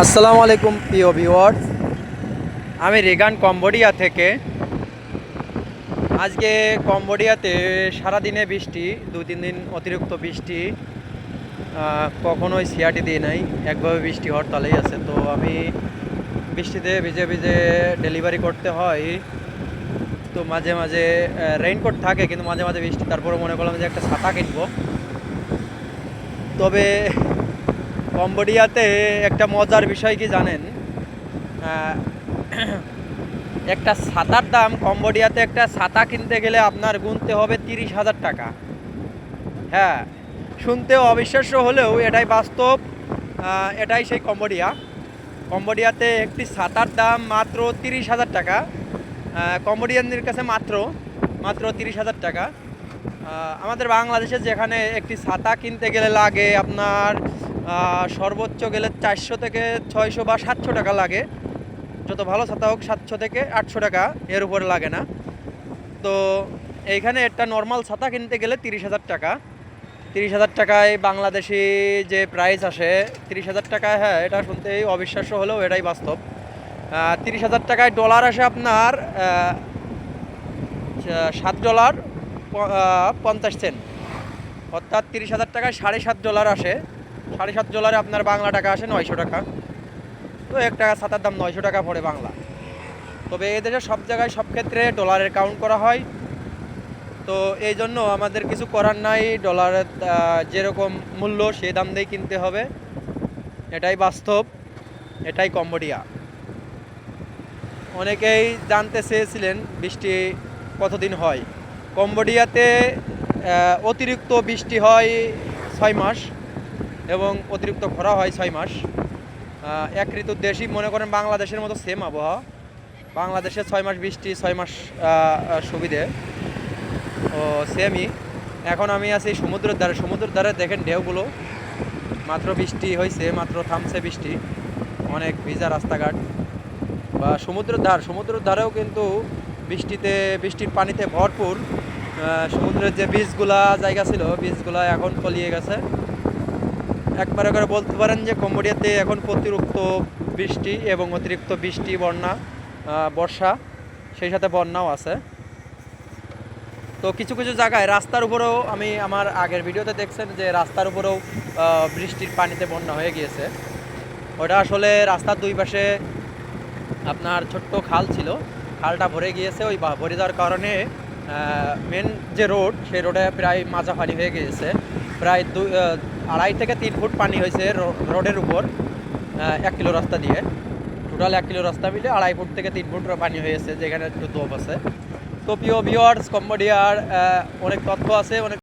আসসালামু আলাইকুম, প্রিয় ভিউয়ার্স আমি রেগান কম্বোডিয়া থেকে। আজকে কম্বোডিয়াতে সারাদিনে বৃষ্টি দু তিন দিন অতিরিক্ত বৃষ্টি কখনোই সিয়াটি দিয়ে নাই। একভাবে বৃষ্টি হরতালেই আছে। তো আমি বৃষ্টিতে ভিজে ভিজে ডেলিভারি করতে হয়। তো মাঝে মাঝে রেইনকোট থাকে, কিন্তু মাঝে মাঝে বৃষ্টি তারপরে মনে করলাম যে একটা ছাতা কিনবো। তবে কম্বোডিয়াতে একটা মজার বিষয় কি জানেন? একটা ছাতার দাম কম্বোডিয়াতে একটা ছাতা কিনতে গেলে আপনার গুনতে হবে তিরিশ হাজার টাকা। হ্যাঁ শুনতে অবিশ্বাস্য হলেও এটাই বাস্তব এটাই সেই কম্বোডিয়া। কম্বোডিয়াতে একটি ছাতার দাম মাত্র তিরিশ হাজার টাকা কম্বোডিয়ানদের কাছে মাত্র মাত্র তিরিশ হাজার টাকা। আমাদের বাংলাদেশে যেখানে একটি ছাতা কিনতে গেলে লাগে আপনার সর্বোচ্চ গেলে চারশো থেকে ছয়শো বা সাতশো টাকা লাগে। যত ভালো ছাতা হোক সাতশো থেকে আটশো টাকা এর উপরে লাগে না। তো এইখানে একটা নর্মাল ছাতা কিনতে গেলে তিরিশ হাজার টাকা। তিরিশ হাজার টাকায় বাংলাদেশি যে প্রাইস আসে, তিরিশ হাজার টাকায় হ্যাঁ এটা শুনতেই অবিশ্বাস্য হলেও এটাই বাস্তব। তিরিশ হাজার টাকায় ডলার আসে আপনার সাত ডলার পঞ্চাশ সেন্ট অর্থাৎ তিরিশ হাজার টাকায় সাড়ে সাত ডলার আসে। সাড়ে সাত ডলারে আপনার বাংলা টাকা আসে নয়শো টাকা। তো এক টাকা ছাতার দাম নয়শো টাকা পড়ে বাংলা। তবে এই দেশে সব জায়গায় সব ক্ষেত্রে ডলারের কাউন্ট করা হয়। তো এই জন্য আমাদের কিছু করার নাই ডলারের যেরকম মূল্য সেই দাম দিয়েই কিনতে হবে। এটাই বাস্তব, এটাই কম্বোডিয়া। অনেকেই জানতে চেয়েছিলেন বৃষ্টি কতদিন হয়। কম্বোডিয়াতে অতিরিক্ত বৃষ্টি হয় ছয় মাস। এবং অতিরিক্ত খরা হয় ছয় মাস। এক ঋতুর দেশই মনে করেন বাংলাদেশের মতো সেম আবহাওয়া। বাংলাদেশে ছয় মাস বৃষ্টি, ছয় মাস সুবিধে। ও সেমই এখন আমি আছি সমুদ্রের ধারে। সমুদ্রের ধারে দেখেন ঢেউগুলো। মাত্র বৃষ্টি হয়েছে মাত্র থামছে বৃষ্টি। অনেক ভিজা রাস্তাঘাট। বা সমুদ্রের ধার, সমুদ্রের ধারেও কিন্তু বৃষ্টিতে, বৃষ্টির পানিতে ভরপুর। সমুদ্রের যে বীজগুলা জায়গা ছিল, বীজগুলা এখন তলিয়ে গেছে। একবারে করে বলতে পারেন যে কম্বোডিয়াতে এখন অতিরিক্ত বৃষ্টি এবং অতিরিক্ত বৃষ্টি, বন্যা বর্ষা, সেই সাথে বন্যাও আছে। তো কিছু কিছু জায়গায় রাস্তার উপরেও আমি আমার আগের ভিডিওতে দেখছেন যে রাস্তার উপরেও বৃষ্টির পানিতে বন্যা হয়ে গিয়েছে। ওটা আসলে রাস্তার দুই পাশে আপনার ছোট্ট খাল ছিল, খালটা ভরে গিয়েছে। ওই ভরে যাওয়ার কারণে মেন যে রোড সেই রোডে প্রায় মাজা হয়ে গিয়েছে। প্রায় দুই আড়াই থেকে তিন ফুট পানি হয়েছে রোডের উপর এক কিলো রাস্তা দিয়ে। টোটাল এক কিলো রাস্তা মিলে আড়াই ফুট থেকে তিন ফুট পানি হয়েছে, যেখানে একটু দোপ আছে। তো প্রিয় ভিওয়ার্স কম্বোডিয়ার অনেক তথ্য আছে, অনেক